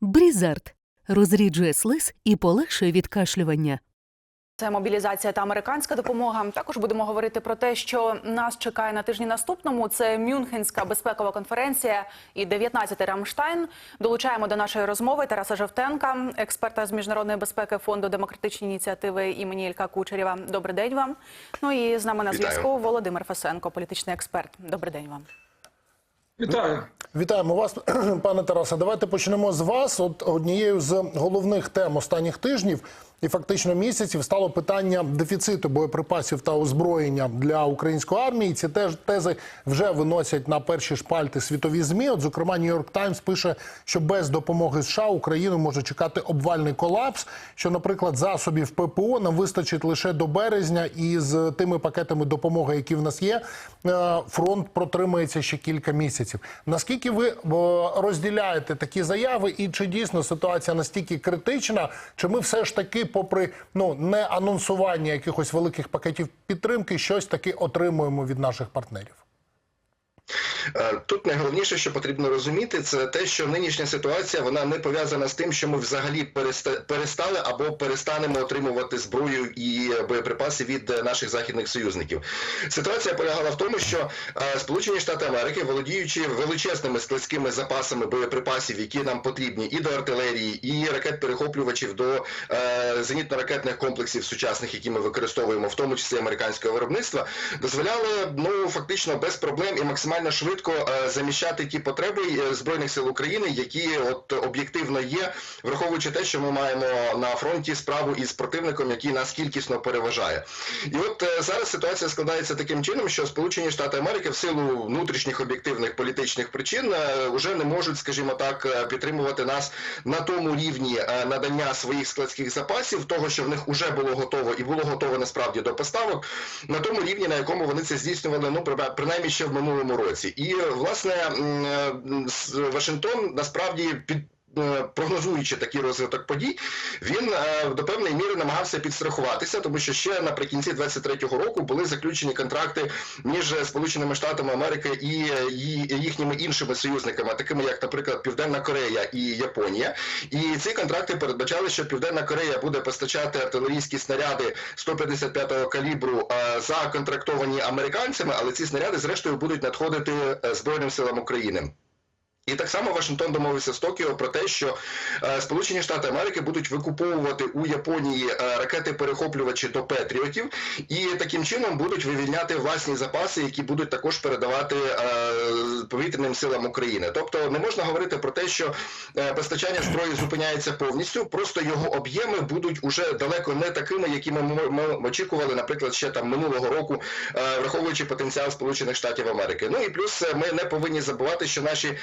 Брізард розріджує слиз і полегшує відкашлювання. Це мобілізація та американська допомога. Також будемо говорити про те, що нас чекає на тижні наступному. Це Мюнхенська безпекова конференція і 19-й Рамштайн. Долучаємо до нашої розмови Тараса Жовтенка, експерта з міжнародної безпеки фонду демократичні ініціативи імені Ілька Кучерєва. Добрий день вам. Ну і з нами на зв'язку Володимир Фасенко, політичний експерт. Добрий день вам. Вітаю. Вітаємо вас, пане Тарасе. Давайте почнемо з вас. От однією з головних тем останніх тижнів і фактично місяців стало питання дефіциту боєприпасів та озброєння для української армії. Ці теж тези вже виносять на перші шпальти світові змі. От, зокрема, Нью-Йорк Таймс пише, що без допомоги США Україну може чекати обвальний колапс. Що, наприклад, засобів ППО нам вистачить лише до березня, і з тими пакетами допомоги, які в нас є, е, фронт протримається ще кілька місяців. Наскільки ви е, розділяєте такі заяви, і чи дійсно ситуація настільки критична, чи ми все ж таки, попри ну не анонсування якихось великих пакетів підтримки, щось таки отримуємо від наших партнерів? Е, Тут найголовніше, що потрібно розуміти, це те, що нинішня ситуація вона не пов'язана з тим, що ми взагалі перестали або перестанемо отримувати зброю і боєприпаси від е, наших західних союзників. Ситуація полягала в тому, що е, Сполучені Штати Америки, володіючи величезними складськими запасами боєприпасів, які нам потрібні, і до артилерії, і ракет-перехоплювачів до зенітно-ракетних комплексів сучасних, які ми використовуємо, в тому числі американського виробництва, дозволяли ну фактично без проблем і максимально швидко е, заміщати ті потреби е, збройних сил України, які от об'єктивно є, враховуючи те, що ми маємо на фронті справу із противником, який нас кількісно переважає. І от е, зараз ситуація складається таким чином, що Сполучені Штати Америки в силу внутрішніх об'єктивних політичних причин вже не можуть, скажімо так, підтримувати нас на тому рівні надання своїх складських запасів, того, що в них вже було готово і було готово насправді до поставок, на тому рівні, на якому вони це здійснювали, ну при- принаймні ще в минулому році. І е, власне е, Вашингтон насправді під. Е, Прогнозуючи такий розвиток подій, він е, до певної міри намагався підстрахуватися, тому що ще наприкінці 23-го року були заключені контракти між Сполученими Штатами Америки і їхніми іншими союзниками, такими як, наприклад, Південна Корея і Японія. І ці контракти передбачали, що Південна Корея буде постачати артилерійські снаряди 155-го калібру е, законтрактовані американцями, але ці снаряди зрештою будуть надходити Збройним силам України. І так само Вашингтон домовився з Токіо про те, що е, Сполучені Штати Америки будуть викуповувати у Японії е, ракети-перехоплювачі до Петріотів, і таким чином будуть вивільняти власні запаси, які будуть також передавати е, повітряним силам України. Тобто не можна говорити про те, що постачання зброї зупиняється повністю, просто його об'єми будуть уже далеко не такими, які ми, ми очікували, наприклад, ще там минулого року, враховуючи потенціал Сполучених Штатів Америки. Ну і плюс ми не повинні забувати, що наші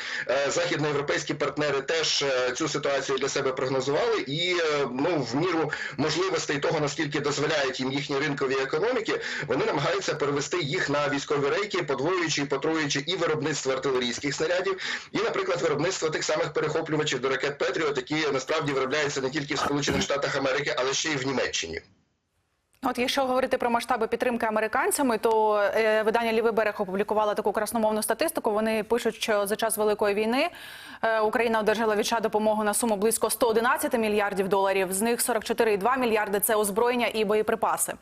західноєвропейські партнери теж е, цю ситуацію для себе прогнозували, і е, ну в міру можливостей того, наскільки дозволяють їм їхні ринкові економіки, вони намагаються перевести їх на військові рейки, подвоюючи і потроюючи і виробництво артилерійських снарядів, і, наприклад, виробництво тих самих перехоплювачів до ракет Петріот, які насправді виробляються не тільки в Сполучених Штатах Америки, але ще й в Німеччині. От якщо говорити про масштаби підтримки американцями, то е, видання Лівий берег опублікувало таку красномовну статистику. Вони пишуть, що за час великої війни е, Україна одержала від США допомогу на суму близько 111 мільярдів доларів. З них 44,2 мільярди це озброєння і боєприпаси.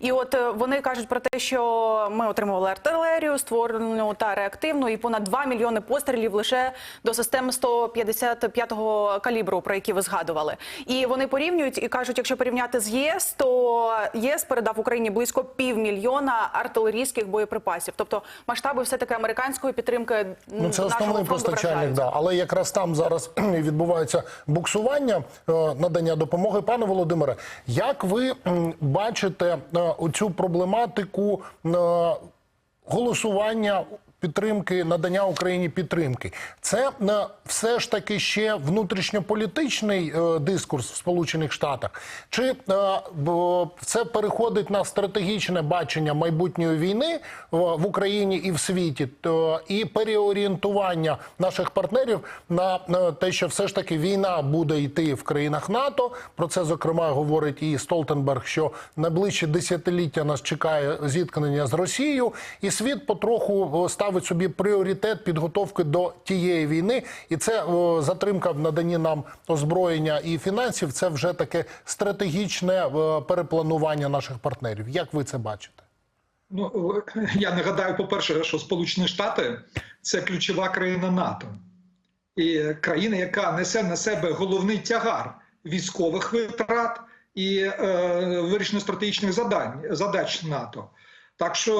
І от е, вони кажуть про те, що ми отримували артилерію, створену та реактивну, і понад 2 мільйони пострілів лише до систем 155-го калібру, про які ви згадували. І вони порівнюють і кажуть, якщо порівняти з ЄС, то ЄС передав Україні близько півмільйона артилерійських боєприпасів. Тобто масштаби все таки американської підтримки Ну, це основний постачальник, да. але якраз там зараз відбувається буксування е, надання допомоги. Пане Володимире, як ви бачите е, оцю проблематику е, голосування? Підтримки надання Україні підтримки, це е, все ж таки ще внутрішньополітичний е, дискурс в Сполучених Штатах, чи е, це переходить на стратегічне бачення майбутньої війни в Україні і в світі, і переорієнтування наших партнерів на те, що все ж таки війна буде йти в країнах НАТО. Про це зокрема говорить і Столтенберг, що найближчі десятиліття нас чекає зіткнення з Росією, і світ потроху е, ставить собі пріоритет підготовки до тієї війни, і це о, затримка в наданні нам озброєння і фінансів. Це вже таке стратегічне е, перепланування наших партнерів. Як ви це бачите? Ну я нагадаю, по-перше, що Сполучені Штати це ключова країна НАТО, і країна, яка несе на себе головний тягар військових витрат і е, вирішення стратегічних задань задач НАТО. Так що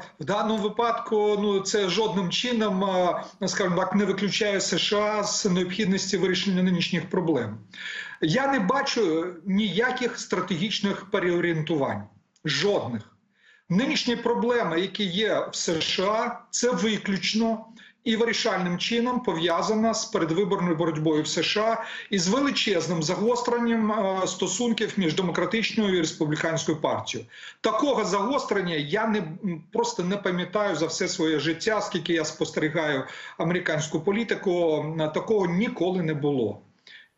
е, в даному випадку ну це жодним чином, е, скажімо так, не виключає США з необхідності вирішення нинішніх проблем. Я не бачу ніяких стратегічних переорієнтувань, жодних. Нинішні проблеми, які є в США, це виключно і вирішальним чином пов'язана з передвиборною боротьбою в США і з величезним загостренням е, стосунків між демократичною і республіканською партією. Такого загострення я не просто не пам'ятаю за все своє життя, скільки я спостерігаю американську політику. Такого ніколи не було.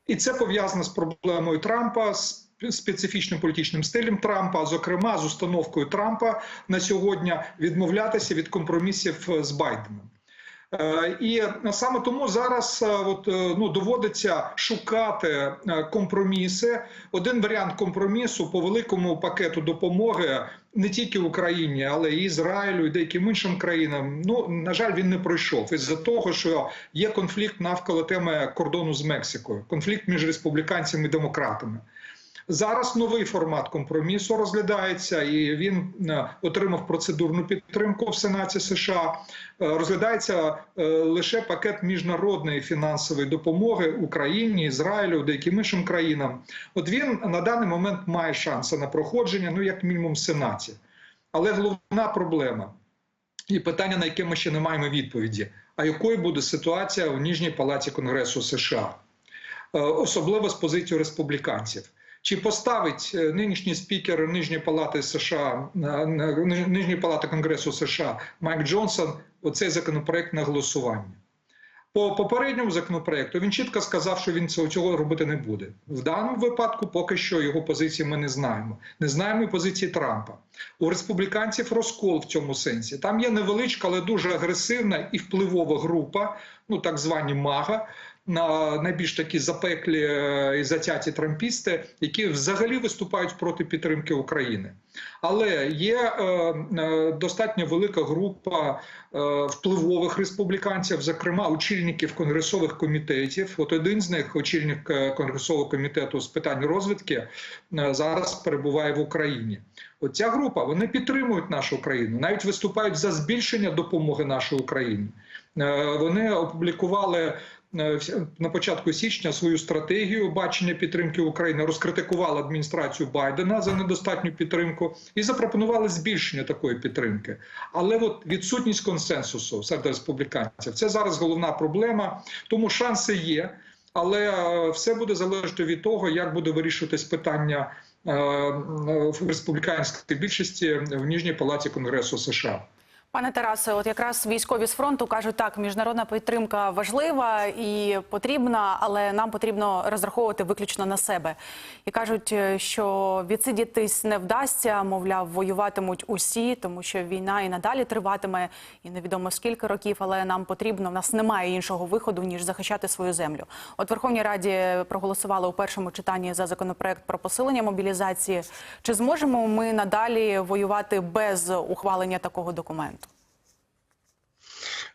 І це пов'язано з проблемою Трампа, з специфічним політичним стилем Трампа, зокрема з установкою Трампа на сьогодні відмовлятися від компромісів з Байденом. Е, І саме тому зараз е, от, е, ну, доводиться шукати е, компроміси. Один варіант компромісу по великому пакету допомоги не тільки Україні, але й Ізраїлю і деяким іншим країнам. Ну на жаль, він не пройшов із-за того, що є конфлікт навколо теми кордону з Мексикою, конфлікт між республіканцями і демократами. Зараз новий формат компромісу розглядається, і він е, отримав процедурну підтримку в Сенаті США. Е, Розглядається е, лише пакет міжнародної фінансової допомоги Україні, Ізраїлю, деяким іншим країнам. От він на даний момент має шанси на проходження, ну як мінімум в Сенаті. Але головна проблема і питання, на яке ми ще не маємо відповіді: а якою буде ситуація в Ніжній палаті Конгресу США, особливо з позицією республіканців. Чи поставить е, нинішній спікер Нижньої палати США е, Нижньої палати Конгресу США Майк Джонсон оцей законопроект на голосування? По попередньому законопроекту він чітко сказав, що він цього робити не буде. В даному випадку поки що його позиції ми не знаємо. Не знаємо позиції Трампа. У республіканців розкол в цьому сенсі. Там є невеличка, але дуже агресивна і впливова група, ну так звані МАГА, найбільш такі запеклі е, і затяті трампісти, які взагалі виступають проти підтримки України. Але є е, е, достатньо велика група впливових республіканців, зокрема очільників конгресових комітетів. От один з них, очільник конгресового комітету з питань розвідки, зараз перебуває в Україні. От ця група вони підтримують нашу країну, навіть виступають за збільшення допомоги нашій Україні. Вони опублікували на початку січня свою стратегію бачення підтримки України, розкритикували адміністрацію Байдена за недостатню підтримку і запропонували збільшення такої підтримки. Але от відсутність консенсусу серед республіканців це зараз головна проблема, тому шанси є. Але е, все буде залежати від того, як буде вирішуватись питання е, е, в республіканській більшості в Ніжній палаті Конгресу США. Пане Тарасе, от якраз військові з фронту кажуть, так, міжнародна підтримка важлива і потрібна, але нам потрібно розраховувати виключно на себе. І кажуть, е, що відсидітись не вдасться, мовляв, воюватимуть усі, тому що війна і надалі триватиме, і невідомо скільки років, але нам потрібно, в нас немає іншого виходу, ніж захищати свою землю. От Верховній Раді проголосували у першому читанні за законопроект про посилення мобілізації. Чи зможемо ми надалі воювати без ухвалення такого документу?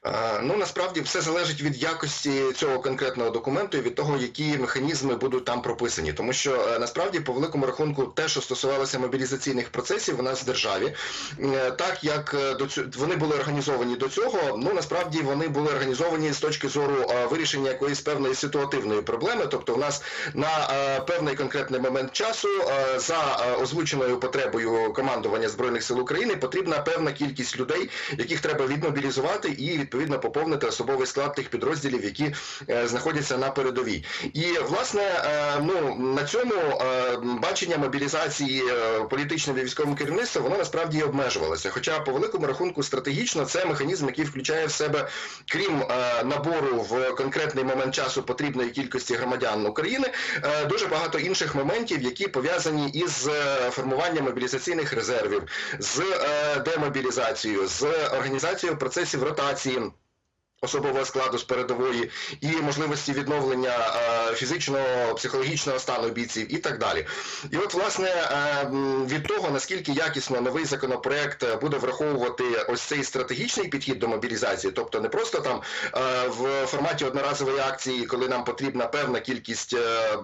Е, Ну насправді все залежить від якості цього конкретного документу і від того, які механізми будуть там прописані. Тому що е, насправді, по великому рахунку, те, що стосувалося мобілізаційних процесів у нас в державі, е, так як до цього вони були організовані до цього, ну насправді вони були організовані з точки зору вирішення якоїсь певної ситуативної проблеми. Тобто, у нас на певний конкретний момент часу за озвученою потребою командування збройних сил України потрібна певна кількість людей, яких треба відмобілізувати і відповідно відповідно поповнити особовий склад тих підрозділів, які е, знаходяться на передовій. І власне е, ну на цьому е, бачення мобілізації політичним і військовим воно насправді обмежувалося. Хоча по великому рахунку стратегічно це механізм, який включає в себе, крім набору в конкретний момент часу потрібної кількості громадян України, дуже багато інших моментів, які пов'язані із формуванням мобілізаційних резервів, з демобілізацією, з організацією процесів ротації. Особового складу з передової і можливості відновлення е, фізичного психологічного стану бійців і так далі. І от власне е, від того наскільки якісно новий законопроект е, буде враховувати ось цей стратегічний підхід до мобілізації, тобто не просто там е, в форматі одноразової акції, коли нам потрібна певна кількість е,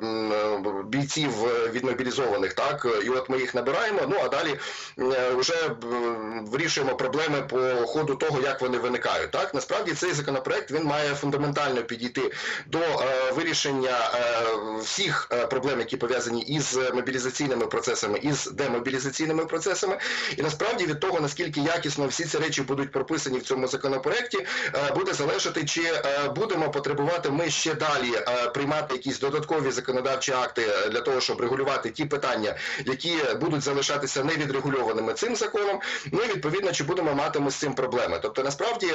е, бійців е, відмобілізованих, так і от ми їх набираємо. Ну а далі е, вже вирішуємо проблеми по ходу того, як вони виникають. Так насправді цей законопроект він має фундаментально підійти до е, вирішення е, всіх е, проблем, які пов'язані із мобілізаційними процесами, із демобілізаційними процесами. І насправді від того наскільки якісно всі ці речі будуть прописані в цьому законопроекті, буде залежати, чи будемо потребувати ми ще далі приймати якісь додаткові законодавчі акти для того, щоб регулювати ті питання, які будуть залишатися невідрегульованими цим законом. Ну і відповідно, чи будемо мати ми з цим проблеми. Тобто, насправді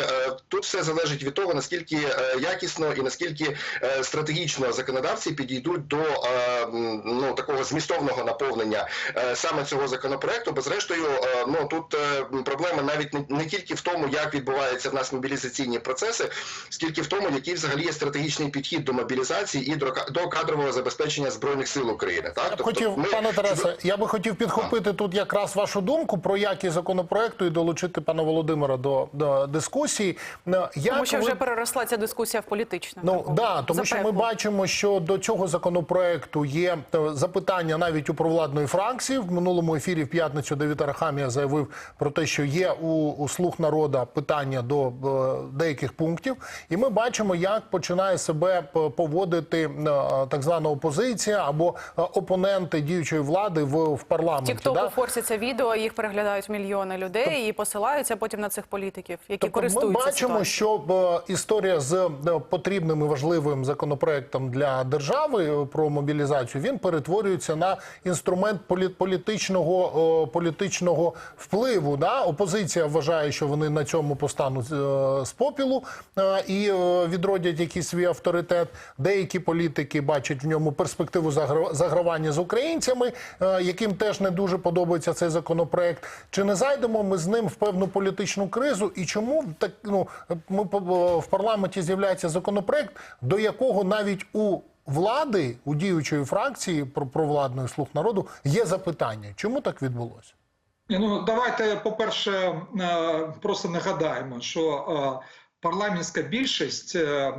тут все залежить від того, наскільки е, якісно і наскільки е, стратегічно законодавці підійдуть до е, ну такого змістовного наповнення саме цього законопроекту. Бо зрештою, ну тут проблема навіть не, не тільки в тому, як відбуваються в нас мобілізаційні процеси, скільки в тому, який взагалі є стратегічний підхід до мобілізації і до, ка- до кадрового забезпечення збройних сил України. Так Я хотів, Тобто ми- пане Тарасе, я би хотів підхопити тут якраз вашу думку про якість законопроекту і долучити пана Володимира до, до дискусії. Як Тому що вже переросла ця дискусія в політичну. Ну таку да, тому що ми бачимо, що до цього законопроекту є е, запитання навіть у провладної фракції. В минулому ефірі в п'ятницю Давід Арахамія заявив про те, що є у, у слуг народа питання до е, деяких пунктів, і ми бачимо, як починає себе поводити е, так звана опозиція або опоненти діючої влади в, в парламенті. Тіктоку да? форсяться відео, їх переглядають мільйони людей і посилаються потім на цих політиків, які Тобто ми бачимо, ситуацією. що історія з е, потрібним і важливим законопроектом для держави е, про мобілізацію він перетворюється на інструмент полі- політичного, е, політичного впливу. Да? Опозиція вважає, що вони на цьому постануть з попілу і відродять якийсь свій авторитет. Деякі політики бачать в ньому перспективу загра- загравання з українцями, яким теж не дуже подобається цей законопроект. Чи не зайдемо ми з ним в певну політичну кризу? І чому так ну ми в парламенті з'являється законопроект, до якого навіть у влади, у діючої фракції про провладної слуг народу є запитання? Чому так відбулося? Ну давайте, по-перше, е, просто нагадаємо, що е, парламентська більшість е,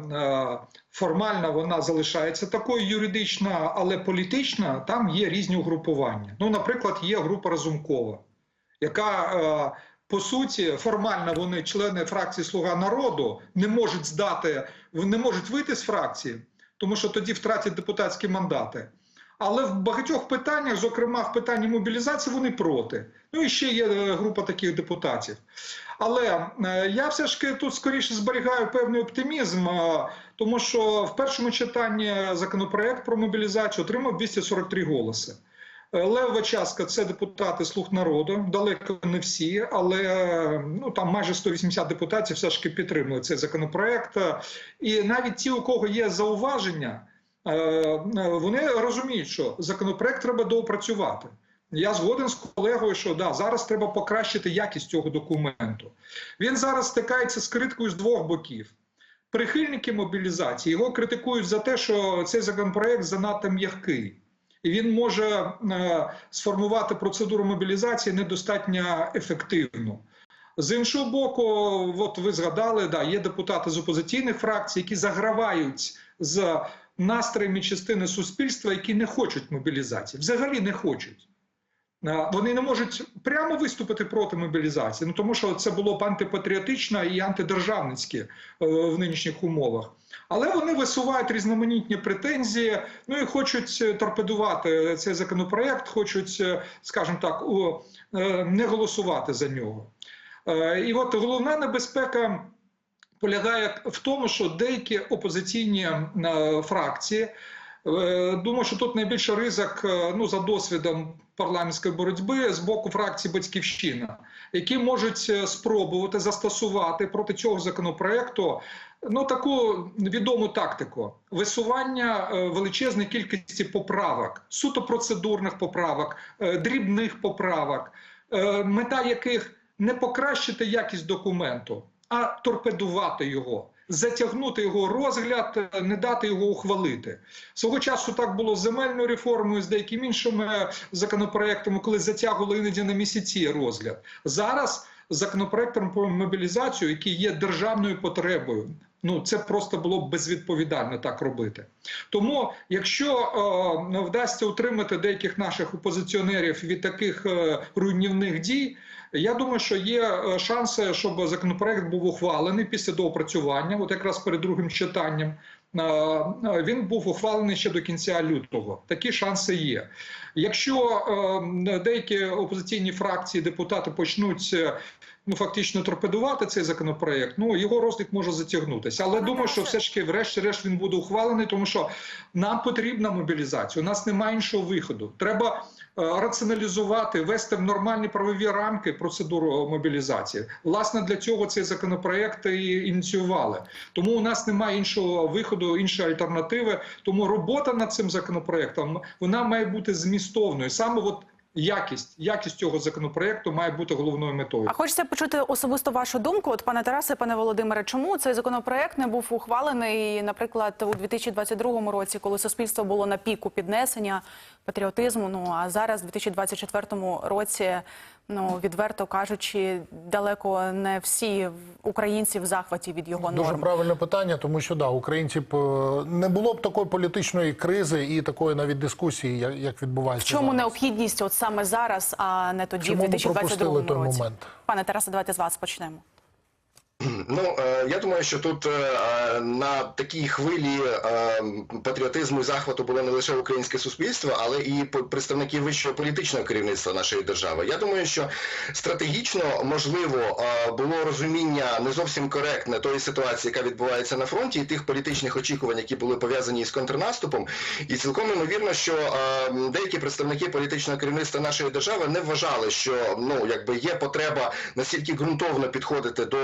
формально вона залишається такою юридична, але політична там є різні угрупування. Ну, наприклад, є група Разумкова, яка по суті формально вони, члени фракції Слуга народу, не можуть здати, не можуть вийти з фракції, тому що тоді втратять депутатські мандати. Але в багатьох питаннях, зокрема в питанні мобілізації, вони проти. Ну і ще є е, група таких депутатів. Але е, я все ж таки тут скоріше зберігаю певний оптимізм, е, тому що в першому читанні законопроект про мобілізацію отримав 243 голоси. Е, Лев Частка – це депутати слуг народу, далеко не всі, але ну там майже 180 депутатів все ж таки підтримують цей законопроект. І навіть ті, у кого є зауваження, е, вони розуміють, що законопроект треба доопрацювати. Я згоден з колегою, що да, зараз треба покращити якість цього документу. Він зараз стикається з критикою з двох боків. Прихильники мобілізації його критикують за те, що цей законопроект занадто м'який. І він може е, сформувати процедуру мобілізації недостатньо ефективно. З іншого боку, от ви згадали, да, є депутати з опозиційних фракцій, які загравають з настроями частини суспільства, які не хочуть мобілізації, взагалі не хочуть. Е, Вони не можуть прямо виступити проти мобілізації, ну тому що це було б антипатріотично і антидержавницьке в нинішніх умовах. Але вони висувають різноманітні претензії, ну і хочуть е, торпедувати цей законопроект, хочуть, е, скажімо так, не голосувати за нього. І от головна небезпека полягає в тому, що деякі опозиційні фракції. Думаю, що тут найбільше ризик ну за досвідом парламентської боротьби з боку фракції Батьківщина, які можуть е, спробувати застосувати проти цього законопроекту ну таку відому тактику висування е, величезної кількості поправок, суто процедурних поправок, е, дрібних поправок, мета яких не покращити якість документу, а торпедувати його. Затягнути його розгляд, е, не дати його ухвалити свого часу. Так було з земельною реформою, з деякими іншими законопроектами, коли затягували іноді на місяці розгляд. Зараз законопроектом про мобілізацію, який є державною потребою. Ну це просто було б безвідповідально так робити. Тому, якщо е, вдасться утримати деяких наших опозиціонерів від таких е, руйнівних дій, я думаю, що є е, шанси, щоб законопроект був ухвалений після доопрацювання, от якраз перед другим читанням. Е, е, Він був ухвалений ще до кінця лютого. Такі шанси є. Якщо деякі опозиційні фракції, депутати почнуть ну фактично торпедувати цей законопроект, ну його розгляд може затягнутися. Але думаю, що все ж таки, врешті-решт, він буде ухвалений, тому що нам потрібна мобілізація. У нас немає іншого виходу. Треба раціоналізувати, вести в нормальні правові рамки процедуру мобілізації. Власне, для цього цей законопроект і ініціювали. Тому у нас немає іншого виходу, іншої альтернативи. Тому робота над цим законопроектом вона має бути змістовною. Саме от якість, якість цього законопроекту має бути головною метою. А хочеться почути особисто вашу думку. От пане Тарасе, пане Володимире, чому цей законопроект не був ухвалений, наприклад, у 2022 році, коли суспільство було на піку піднесення патріотизму? Ну а зараз, у 2024 році, ну відверто кажучи, далеко не всі українці в захваті від його Дуже правильне питання, тому що да, українці б е, не було б такої політичної кризи і такої навіть дискусії, як, відбувається В чому зараз. необхідність от саме зараз, а не тоді, Чому в ми 2022 році. той момент? Пане Тарасе, давайте з вас почнемо. Ну е, я думаю, що тут е, е, на такій хвилі патріотизму і захвату було не лише українське суспільство, але і представники вищого політичного керівництва нашої держави. Я думаю, що стратегічно можливо було розуміння не зовсім коректне тої ситуації, яка відбувається на фронті, і тих політичних очікувань, які були пов'язані з контрнаступом. І цілком ймовірно, що деякі представники політичного керівництва нашої держави не вважали, що ну якби є потреба настільки ґрунтовно підходити до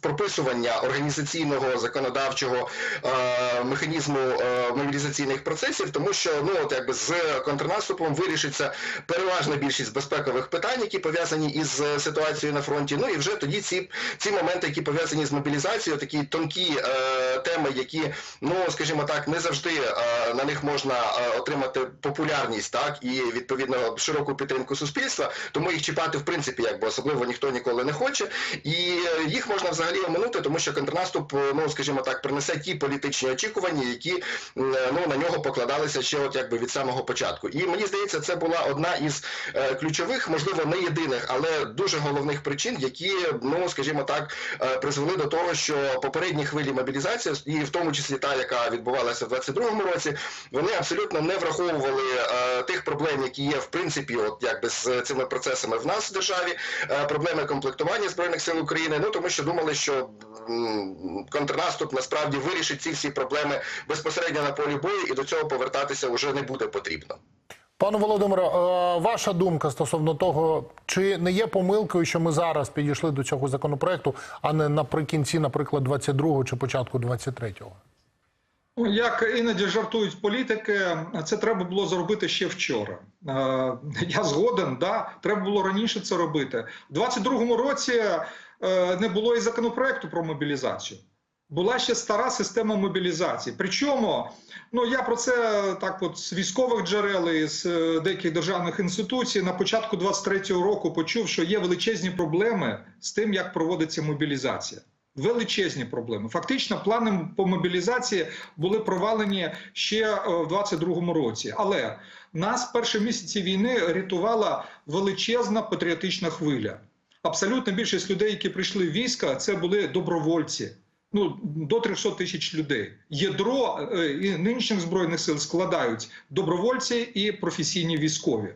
прописування організаційного законодавчого е, механізму е, мобілізаційних процесів, тому що ну от якби з контрнаступом вирішиться переважна більшість безпекових питань, які пов'язані із е, ситуацією на фронті. Ну і вже тоді ці, ці моменти, які пов'язані з мобілізацією, такі тонкі теми, які ну скажімо так, не завжди на них можна отримати популярність, так і відповідно широку підтримку суспільства, тому їх чіпати в принципі якби особливо ніхто ніколи не хоче, і їх можна взагалі оминути, тому що контрнаступ, е, ну скажімо так, принесе ті політичні очікування, які е, ну на нього покладалися ще от якби від самого початку. І мені здається, це була одна із е, ключових, можливо, не єдиних, але дуже головних причин, які ну скажімо так, е, призвели до того, що попередні хвилі мобілізації, і в тому числі та, яка відбувалася в 22-му році, вони абсолютно не враховували е, тих проблем, які є в принципі, от якби з цими процесами в нас в державі, е, проблеми комплектування збройних сил України. Ну тому що думали, що контрнаступ насправді вирішить ці всі проблеми безпосередньо на полі бою, і до цього повертатися вже не буде потрібно. Пане Володимире, е, ваша думка стосовно того, чи не є помилкою, що ми зараз підійшли до цього законопроекту, а не наприкінці, наприклад, 22-го чи початку 23-го? Ну, Як іноді жартують політики, це треба було зробити ще вчора. Е, Я згоден, да, треба було раніше це робити. У 22-му році не було і законопроекту про мобілізацію. Була ще стара система мобілізації. Причому, ну я про це так, от з військових джерел і з е, деяких державних інституцій на початку 23-го року почув, що є величезні проблеми з тим, як проводиться мобілізація. Величезні проблеми. Фактично, плани по мобілізації були провалені ще е, в 22-му році. Але нас перші місяці війни рятувала величезна патріотична хвиля. Абсолютна більшість людей, які прийшли в війська, це були добровольці. Ну до 300 тисяч людей. Ядро е, і нинішніх збройних сил складають добровольці і професійні військові.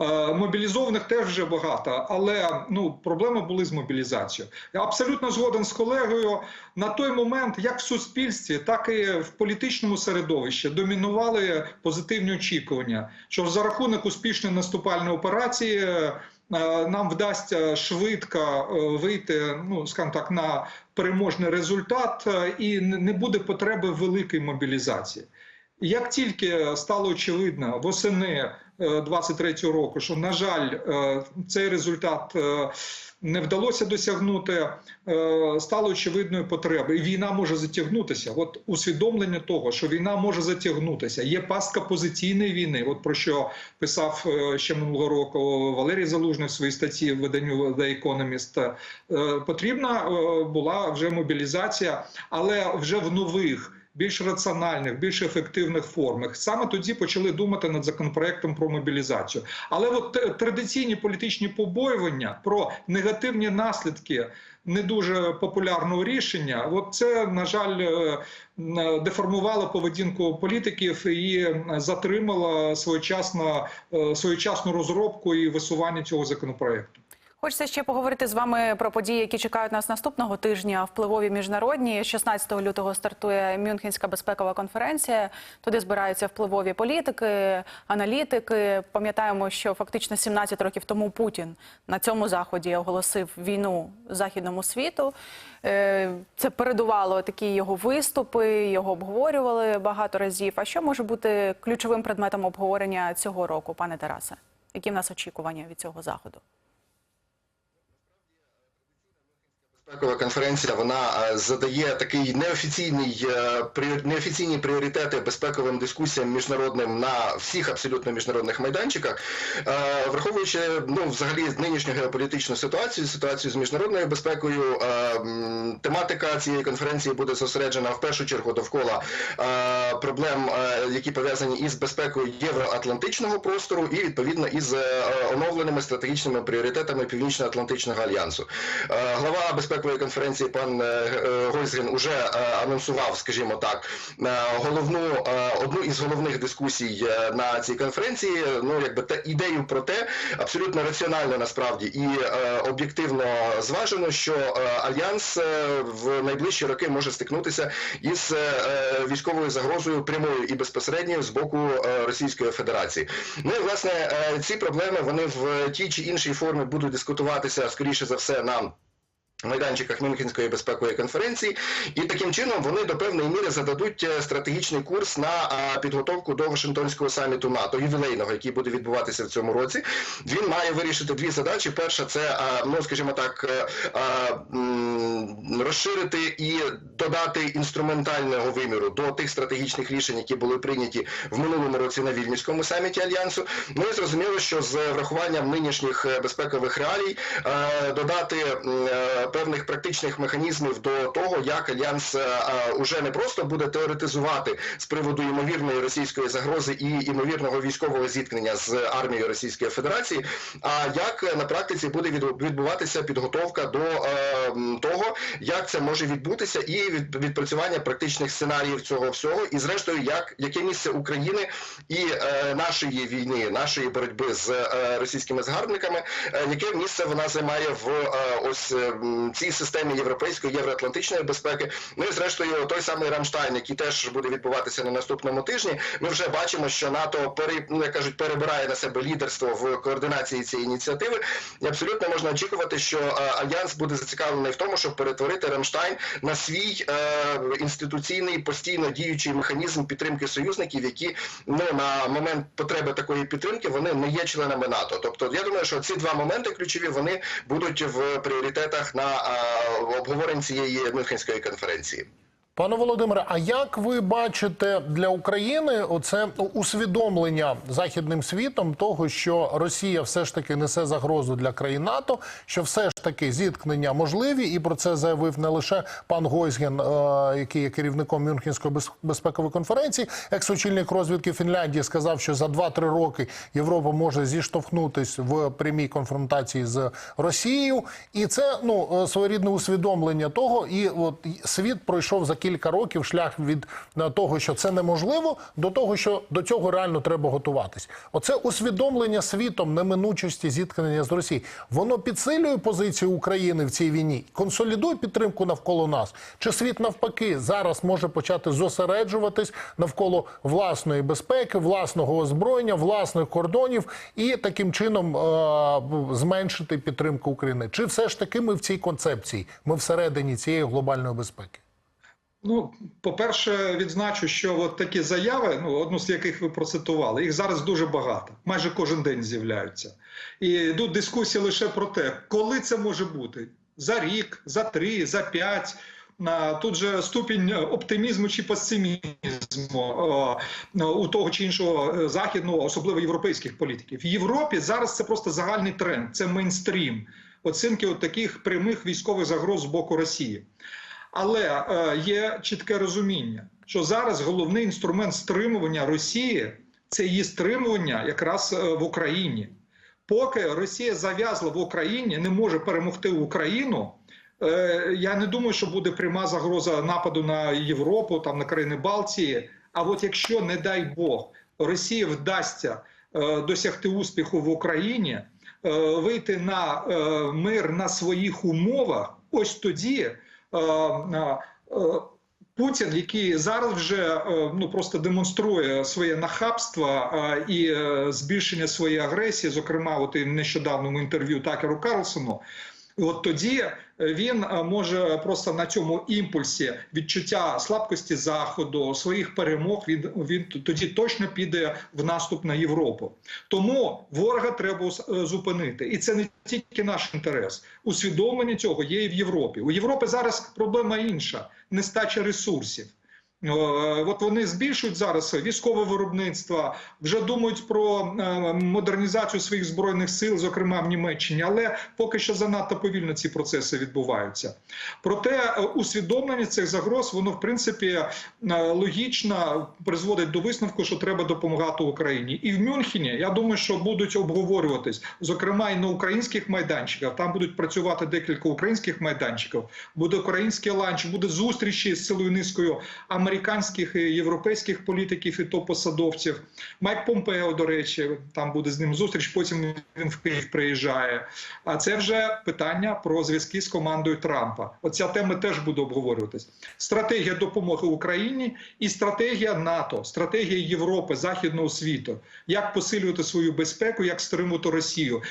Е, Мобілізованих теж вже багато, але ну проблеми були з мобілізацією. Я абсолютно згоден з колегою. На той момент, як в суспільстві, так і в політичному середовищі домінували позитивні очікування, що за рахунок успішної наступальної операції. Е, Нам вдасться швидко е, вийти, ну скажімо так, на переможний результат, е, і не буде потреби великої мобілізації. Як тільки стало очевидно восени е, 23-го року, що на жаль, цей результат не вдалося досягнути, е, стало очевидною потребою. І війна може затягнутися. От усвідомлення того, що війна може затягнутися, є пастка позиційної війни. От про що писав е, ще минулого року Валерій Залужний в своїй статті в виданню The Economist. Е, Потрібна була вже мобілізація, але вже в нових більш раціональних, більш ефективних формах. Саме тоді почали думати над законопроектом про мобілізацію. Але от е, традиційні політичні побоювання про негативні наслідки не дуже популярного рішення, от це на жаль е, м, деформувало поведінку політиків і е, затримало своєчасно е, своєчасну розробку і висування цього законопроекту. Хочеться ще поговорити з вами про події, які чекають нас наступного тижня. Впливові міжнародні 16 лютого стартує Мюнхенська безпекова конференція. Туди збираються впливові політики, аналітики. Пам'ятаємо, що фактично 17 років тому Путін на цьому заході оголосив війну західному світу. Е, Це передувало такі його виступи, його обговорювали багато разів. А що може бути ключовим предметом обговорення цього року, пане Тарасе? Які в нас очікування від цього заходу? Безпекова конференція вона е, задає такий неофіційний е, неофіційні пріоритети безпековим дискусіям міжнародним на всіх абсолютно міжнародних майданчиках, Е, враховуючи ну взагалі нинішню геополітичну ситуацію, ситуацію з міжнародною безпекою. Тематика цієї конференції буде зосереджена в першу чергу довкола проблем, які пов'язані із безпекою євроатлантичного простору, і відповідно із оновленими стратегічними пріоритетами Північно-Атлантичного альянсу. Глава безпекової конференції пан е, е, уже е, анонсував, скажімо так, головну одну із головних дискусій на цій конференції. Ну якби те ідею про те, абсолютно раціонально насправді і об'єктивно зважено, що альянс в найближчі роки може стикнутися із військовою загрозою прямою і безпосередньою з боку Російської Федерації. Ну і власне ці проблеми вони в тій чи іншій формі будуть дискутуватися скоріше за все на майданчиках Мюнхенської безпекової конференції, і таким чином вони до певної міри зададуть е, стратегічний курс на підготовку до Вашингтонського саміту НАТО, ювілейного, який буде відбуватися в цьому році. Він має вирішити дві задачі. Перша це ну скажімо так, е, розширити і додати інструментального виміру до тих стратегічних рішень, які були прийняті в минулому році на Вільнюському саміті альянсу. Ну і зрозуміло, що з врахуванням нинішніх е, безпекових реалій додати певних практичних механізмів до того, як альянс е, е, уже не просто буде теоретизувати з приводу ймовірної російської загрози і ймовірного військового зіткнення з армією Російської Федерації, а як на практиці буде відбуватися підготовка до е, того, як це може відбутися, і від- відпрацювання практичних сценаріїв цього всього, і зрештою, як яке місце України і нашої війни, нашої боротьби з російськими згарбниками, яке місце вона займає в ось е, м, цій системі європейської євроатлантичної безпеки. Ну і зрештою, той самий Рамштайн, який теж буде відбуватися на наступному тижні. Ми вже бачимо, що НАТО пере, ну, як кажуть, перебирає на себе лідерство в координації цієї ініціативи. І абсолютно можна очікувати, що е, альянс буде зацікавлений в тому, щоб перетворити Рамштайн на свій е, інституційний постійно діючий механізм підтримки союзників, які ну на момент потреби такої підтримки вони не є членами НАТО. Тобто, я думаю, що ці два моменти ключові вони будуть в пріоритетах на е, обговоренні цієї Мюнхенської конференції. Пане Володимире, а як ви бачите для України оце усвідомлення західним світом того, що Росія все ж таки несе загрозу для країн НАТО, що все ж таки зіткнення можливі, і про це заявив не лише пан Гойсген, е, який є керівником Мюнхенської безпекової конференції, екс-очільник розвідки Фінляндії сказав, що за 2-3 роки Європа може зіштовхнутись в прямій конфронтації з Росією, і це ну е, своєрідне усвідомлення того, і от світ пройшов за кілька років шлях від е, того, що це неможливо, до того, що до цього реально треба готуватись. Оце усвідомлення світом неминучості зіткнення з Росією. Воно підсилює позицію України в цій війні, консолідує підтримку навколо нас. Чи світ навпаки зараз може почати зосереджуватись навколо власної безпеки, власного озброєння, власних кордонів і таким чином е- зменшити підтримку України? Чи все ж таки ми в цій концепції? Ми всередині цієї глобальної безпеки? Ну, по-перше, відзначу, що от такі заяви, ну одну з яких ви процитували, їх зараз дуже багато, майже кожен день з'являються. І йдуть дискусії лише про те, коли це може бути за рік, за три, за п'ять. Тут же ступінь оптимізму чи песимізму о, у того чи іншого е, західного, особливо європейських політиків. В Європі зараз це просто загальний тренд, це мейнстрім оцінки от таких прямих військових загроз з боку Росії. Але е, є чітке розуміння, що зараз головний інструмент стримування Росії це її стримування якраз е, в Україні. Поки Росія зав'язла в Україні, не може перемогти Україну. е, Я не думаю, що буде пряма загроза нападу на Європу, там на країни Балтії. А от якщо, не дай Бог, Росії вдасться досягти успіху в Україні, вийти на мир на своїх умовах, ось тоді Путін, який зараз вже е, ну просто демонструє своє нахабство е, і е, збільшення своєї агресії, зокрема, от і в нещодавному інтерв'ю Такеру Карлсону. От тоді він е, може просто на цьому імпульсі відчуття слабкості заходу, своїх перемог. Він він тоді точно піде в наступ на Європу. Тому ворога треба е, зупинити, і це не тільки наш інтерес. Усвідомлення цього є і в Європі. У Європи зараз проблема інша нестача ресурсів. Е, От вони збільшують зараз військове виробництво, вже думають про е, модернізацію своїх збройних сил, зокрема в Німеччині, але поки що занадто повільно ці процеси відбуваються. Проте е, усвідомлення цих загроз, воно в принципі логічно призводить до висновку, що треба допомагати Україні. І в Мюнхені я думаю, що будуть обговорюватись, зокрема і на українських майданчиках. Там будуть працювати декілька українських майданчиків. Буде український ланч, буде зустрічі з цілою низкою американських і європейських політиків і топ-посадовців. Майк Помпео, до речі, там буде з ним зустріч. Потім він в Київ приїжджає. А це вже питання про зв'язки з командою Трампа. Оця тема теж буде обговорюватись. Стратегія допомоги Україні і стратегія НАТО, стратегія Європи, західного світу, як посилювати свою безпеку, як стримувати Росію,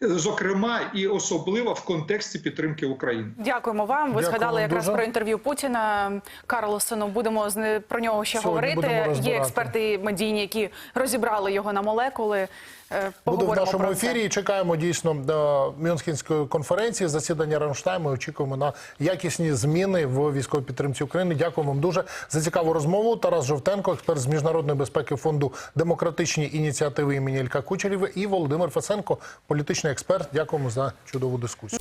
зокрема і особливо в контексті підтримки України. Дякуємо вам. Ви Дякую згадали вам якраз дуже. про інтерв'ю Путіна Карлосону. Будемо з про нього ще Сьогодні говорити. Є експерти медійні, які розібрали його на молекули. Е, Буде в нашому про це. ефірі. і Чекаємо дійсно до Мюнхенської конференції, засідання Рамштайму. Очікуємо на якісні зміни в військовій підтримці України. Дякую вам дуже за цікаву розмову. Тарас Жовтенко, експерт з міжнародної безпеки фонду демократичні ініціативи імені Ілька Кучерєва і Володимир Фесенко, політичний експерт. Дякуємо за чудову дискусію.